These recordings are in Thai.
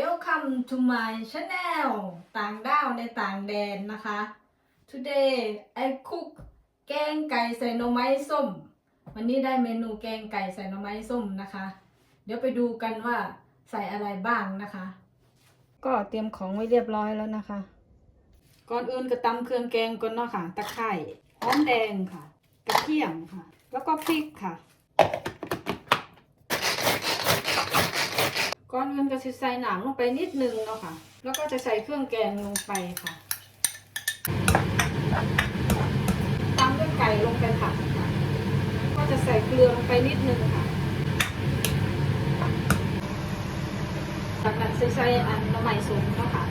Welcome to my channel ต่างด้าวในต่างแดนนะคะ Today I cook แกงไก่ใส่หน่อไม้ส้ม วันนี้ได้เมนูแกงไก่ใส่หน่อไม้ส้มนะคะ เดี๋ยวไปดูกันว่าใส่อะไรบ้างนะคะ ก็เตรียมของไว้เรียบร้อยแล้วนะคะ ก่อนอื่นก็ตำเครื่องแกงก่อนเนาะค่ะ ตะไคร้หอมแดงค่ะ กระเทียมค่ะ แล้วก็พริกค่ะ ก่อนอื่นก็จะใส่หนังลงไปนิดนึงเนาะค่ะ แล้วก็จะใส่เครื่องแกงลงไปค่ะตามด้วยไก่ลงไปผัดค่ะ ก็จะใส่เกลือลงไปนิดนึงค่ะจากนั้นใส่ใส่อันน้ำใหม่สูงเนาะค่ะ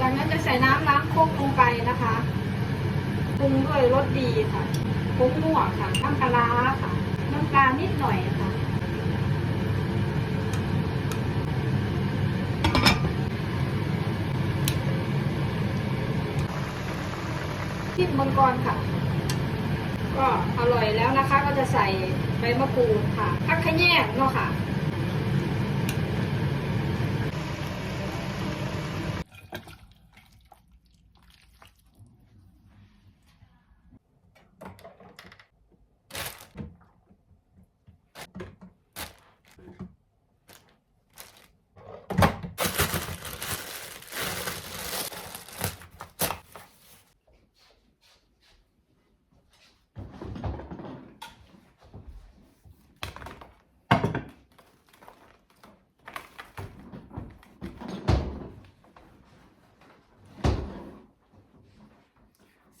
จากนั้นจะใส่น้ำล้างโคกลงไปนะคะ ปรุงด้วยรสดีค่ะผงนัวค่ะน้ำปลาร้าค่ะ น้ำปลานิดหน่อยค่ะจิ้มมังกรค่ะ ก็อร่อยแล้วนะคะ ก็จะใส่ใบมะกรูดค่ะพักขะแยกเนาะค่ะ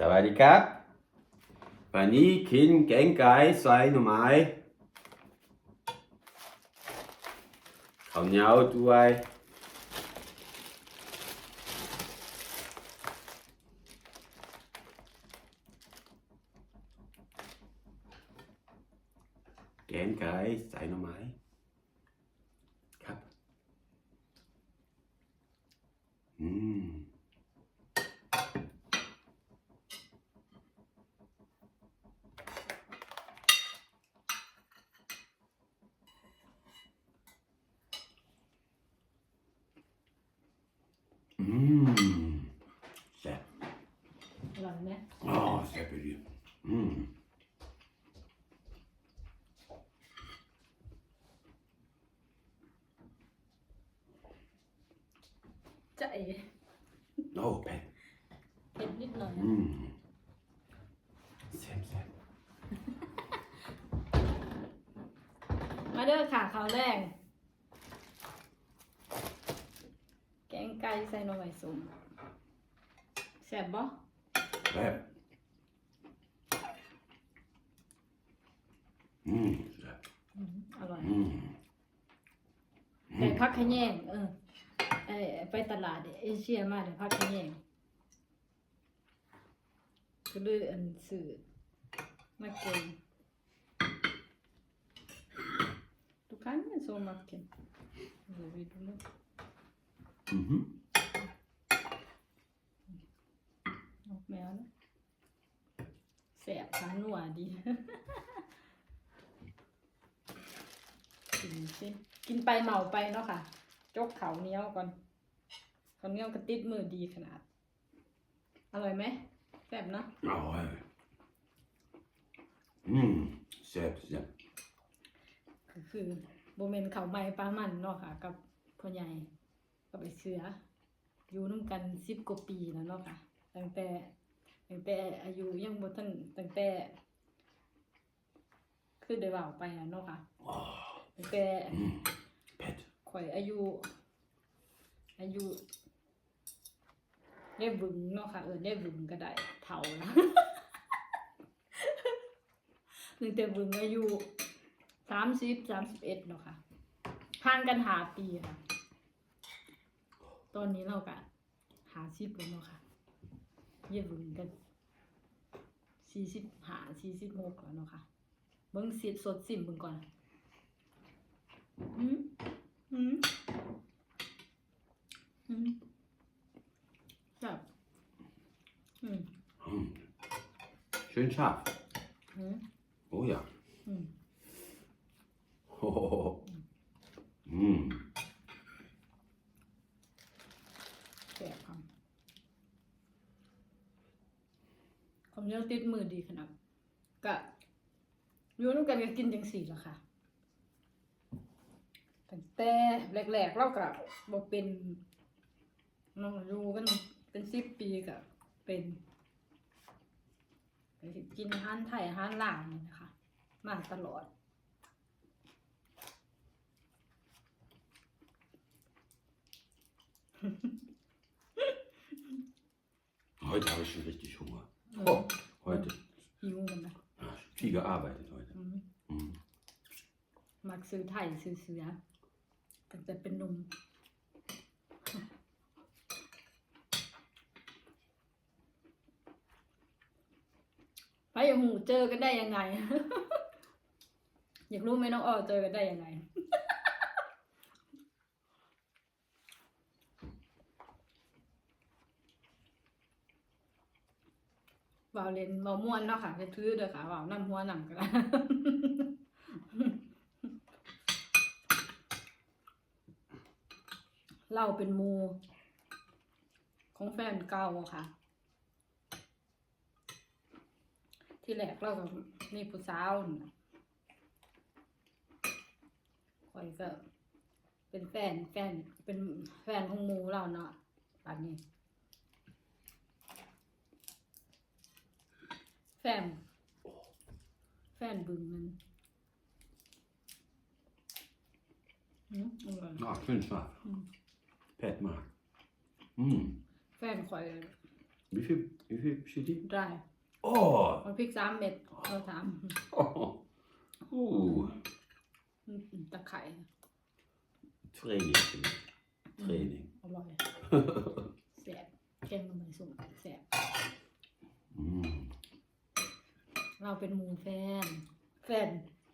สวัสดีครับ วันนี้กินแกงไก่ใส่หน่อไม้ข้าวเหนียวด้วยแกงไก่ใส่หน่อไม้ครับ อืม อืมแซ่บ อร่อย ไหมอ๋อแซ่บไปดิอืมจะเอ๋โอ้เผ็ดเผ็ดนิดหน่อยอืมแซ่บแซ่บมาเด้อค่ะข้าวแรกแกงไก่ใส่หน่อไม้ส้มแซ่บบ่ แซ่บอืมแซ่บอืมอร่อยอืมแต่พักขะแยงเออเออไปตลาดเอเชียมาเดี๋ยวพักขะแยงก็เลยอันสื่อมาเก่ง Du kan ju så mycket. Då vill du nog. อือหือออกแมวนะแสบขาหนัวดี กินสิกินไปเมาไปเนาะค่ะ จกเขาวเหนี้ยวก่อนเขาวเหนี้ยวกระติดมือดีขนาด อร่อยไหมแสบเนาะอร่อยอืมแซ่บแซ่บก็คือโบเมนเขาวใหม่ปลามันเนาะค่ะ กับพ่อใหญ่กับไอ้เสือ อยู่น้ำกันสิบกว่าปีแล้วเนาะค่ะ ตั้งแต่ ตั้งแต่อายุยังบ่ทันตั้งแต่ คือได้เว่าไปอะเนาะค่ะว้าวตั้งแต่อืมเผ็ดข่อยอายุ อายุได้บึงเนาะค่ะเออได้บึงก็ได้เท่านะตั้งแต่บึงอายุสามสิบสามสิบเอ็ดเนาะค่ะห่างกันหาปีค่ะ ตอนนี้เราก็หาสิบแล้วเนาะค่ะ เยี่ยบึงกันสี่สิบหาสี่สิบหกแล้วเนาะค่ะเบิ้งสิสดสิมเบิ้งก่อนอืมอืมอืมจับอืมอืม schön scharf อืม oh ja อืมอืม แสบครับความเหนี้ยวติดมือดีขนาดกะอยู่น้ำ กันก็กินจังสี่ละค่ะตั้งแต่แรกๆเราก็บ่เป็นน้องอยู่กันเป็นสิบปีก็เป็นไปกินอาหารไทยอาหารลาวนี่นะคะ มาตลอด Heute habe ich schon richtig Hunger. อืม Oh, heute. หิวกันนะ Ja, viel gearbeitet heute. อืม Mhm. มักซื้อไทยซื้อเสือตั้งแต่เป็นหนุ่มไปอย่างหูเจอกันได้ยังไง อยากรู้ไหมน้องอ้อเจอกันได้ยังไงวาวเล่นวาวม่วนเนาะค่ะจะถือเด้อค่ะวาวน้ำหัวหนังก็ได้ เราเป็นหมู ของแฟนเก่าอะค่ะ ที่แรกเราก็มีผู้สาวน่ะข่อยก็ เป็นแฟนแฟนเป็นแฟนของหมูเราเนาะป่านนี้ แฟน แฟนบึงมันอืมอร่อย Ah, schön scharf. Mhm. Pet Mark. Mm. แฟนข่อย Wie viel, wie viel steht die? ได้ Oh! มันพริกสามเม็ดเราสาม oh. Uh. ตะไคร้ Training. finde ich. Training. อร่อย แสบแกงมันไม่สุ่มแสบ Mm. เราเป็นหมูแฟน แฟน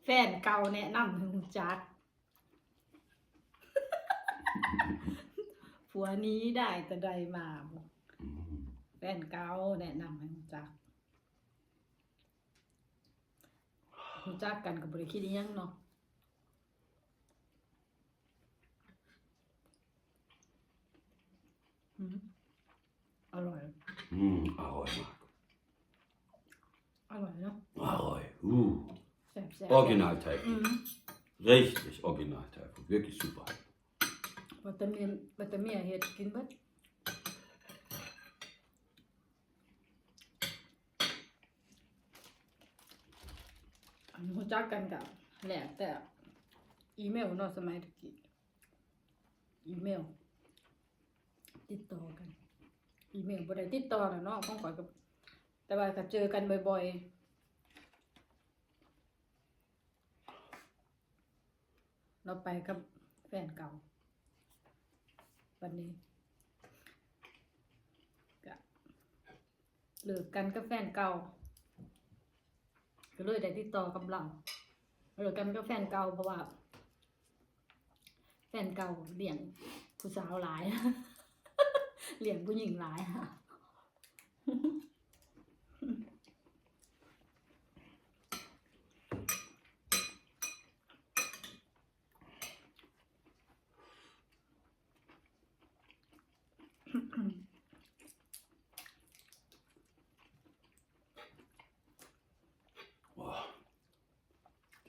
แฟนเก่าแนะนำให้รู้จัก ผัวนี้ได้แต่ใดมาบอก Mm. แฟนเก่าแนะนำให้รู้จักรู้จักกันกับบริคิดอิหยังเนาะอืม อร่อย Mm. Ahoi, Mark. อร่อยเนาะ Ahoi. Uh. แซ่บแซ่บ Original อื Thai ม Richtig Original Thai Wirklich super. บัตเตอร์เมียบัตเตอร์เมียเฮ็ดกินเบิดอันนี้รู้จักกันกับแหละแต่อีเมลเนาะสมัยตะกี้อีเมล ติดต่อกัน อีเมลบ่ได้ติดต่อแล้วเนาะของข่อยกับแต่ว่าก็เจอกันบ่อยๆเราไปกับแฟนเก่า วันนี้ก็เลิกกันกับแฟนเก่าก็เลยได้ติดต่อกับเราเลิกกันกับแฟนเก่าเพราะว่า แฟนเก่าเลี้ยงผู้สาวหลายเลี้ยงผู้หญิงหลายค่ะ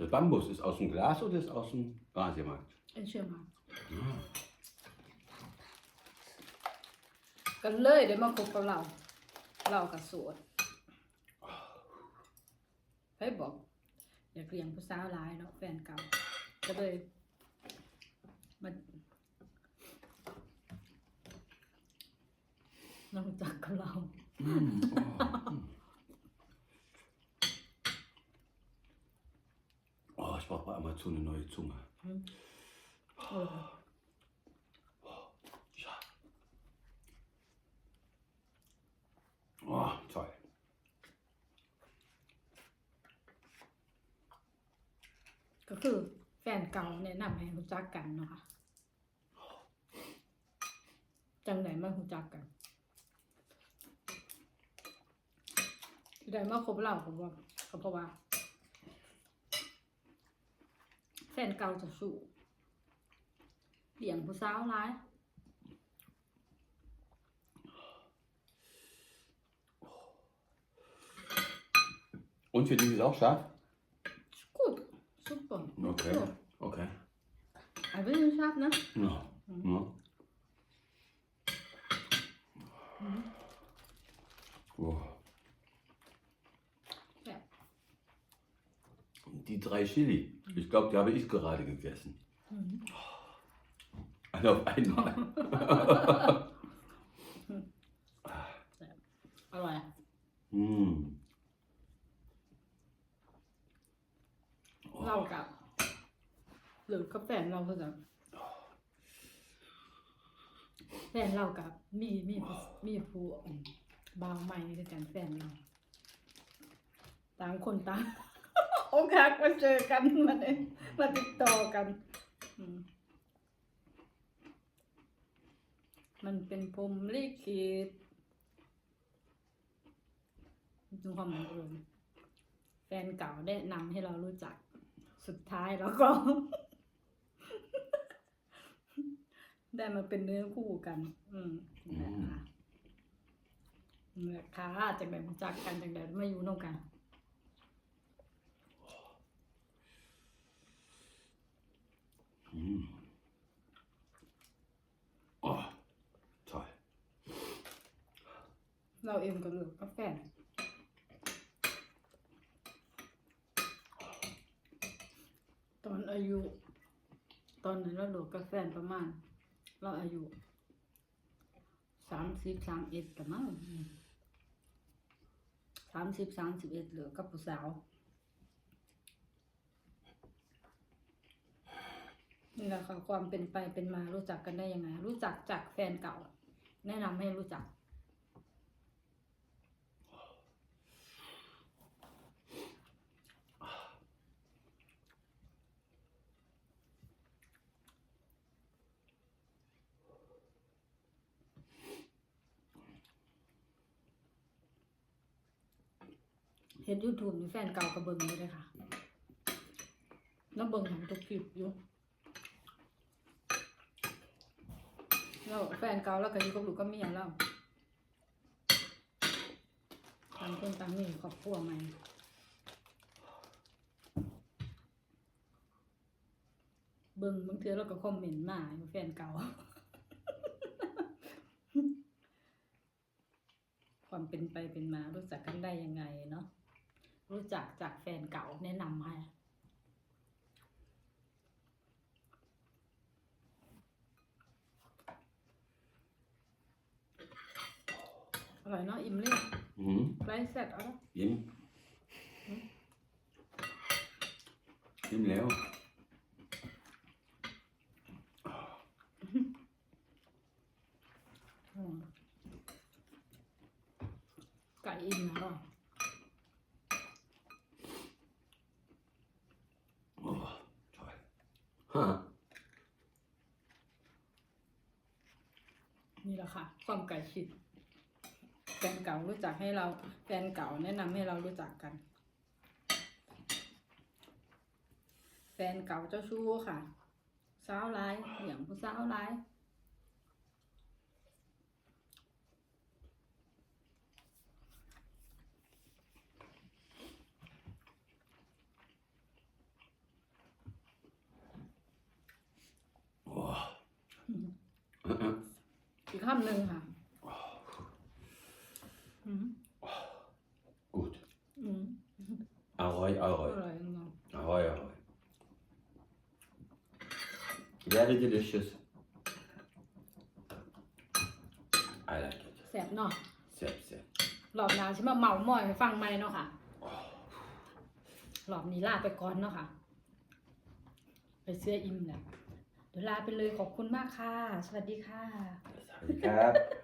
Der Bambus ist aus dem Glas oder ist aus dem Asiamarkt? เอ็นเชื่อมา Ah. กันเลยเดี๋ยวมาคบกับเรา เรากับสวดไปบอก อยากเลี้ยงผู้สาวหลายเนาะแฟนเก่า ก็เลยมันน้องจักกับเรา Mm. Oh. Mm. oh, ich brauche bei Amazon eine neue Zunge. เออ Ja. Oh, toll. ก็คือแฟนเก่าแนะนำให้รู้จักกันเนาะค่ะจังไหนมารู้จักกันที่ใดมาคบเราผมว่าเขาเพราะว่า แฟแฟนเก่าจะสู้เลี้ยงผู้สาวร้าย Und für dich ist auch scharf? gut super Okay. So. Okay. ไอ้เรื่องชอบนะ Ja. ja. Oh. Ja. Die drei Chili, ich glaube, die habe ich gerade gegessen. อืม Alle auf einmal. อร่อย mm. เรากับ หรือกับแฟนเราคือกันแฟนเรากับมีมีผู้มีผู้อืมบ่าวใหม่คือกันแฟนเราต่างคนต่างโอกาสมาเจอกันมาเลยมาติดต่อกันอืมมันเป็นพรหมลิขิตดูความบังเอิญแฟนเก่าแนะนำให้เรารู้จัก สุดท้ายแล้วก็ ได้มาเป็นเนื้อคู่กัน อืมนะคะเมื่อค้าจากแบบรู้จักกันจากแบบไม่อยู่นอกกัน Mm. Oh, toll. เราเองก็เลือกกาแฟนตอนอายุ ตอนนั้นเราเลือกกาแฟนประมาณ เราอายุสามสิบสามเอ็ดประมาณสามสิบสามสิบเอ็ดเหลือกับผู้สาวนี่แหละค่ะความเป็นไปเป็นมารู้จักกันได้ยังไง รู้จักจากแฟนเก่า แนะนำให้รู้จัก เห็นยูทูบมีแฟนเก่ากับเบิ้งเลยค่ะแล้วเบิ้งของทุกคลิปอยู่แล้วแฟนเก่าแล้วก็อยู่กับลูกก็มียแล้วต่างคนต่างมีครอบครัวใหม่เบิ่งบางเทือเราก็คอมเมนต์มาอยู่แฟนเก่า ความเป็นไปเป็นมารู้จักกันได้ยังไงเนาะ รู้จักจากแฟนเก่าแนะนำให้อร่อยเนาะอิ่มเลย Mhm. ไรเสร็จเอาละ Im. Im Leo. อืมไก่อิ่มนะอร่อย Oh, toll. Ha. นี่แหละค่ะ ความไก่ชิด แฟนเก่ารู้จักให้เราแฟนเก่าแนะนำให้เรารู้จักกัน แฟนเก่าเจ้าชู้ค่ะสาวร้ายเหยียงผู้สาวร้าย Oh. อีกคำหนึ่งค่ะ อืม Gut. อืม Ahoi, อ ahoi. ร่อยเนาะ Ahoi, ahoi. Very delicious. I like it. แสบเนาะ Sep, sep. รอบหน้าใช่ไหมาเมาหมอยให้ฟังไหมเนาะค่ะรอบนี้ลาไปก่อนเนาะค่ะ ไปเสื้ออิ่มแล้วเดี๋ยวลาไปเลยขอบคุณมากค่ะ สวัสดีค่ะ Das habe ich gehabt.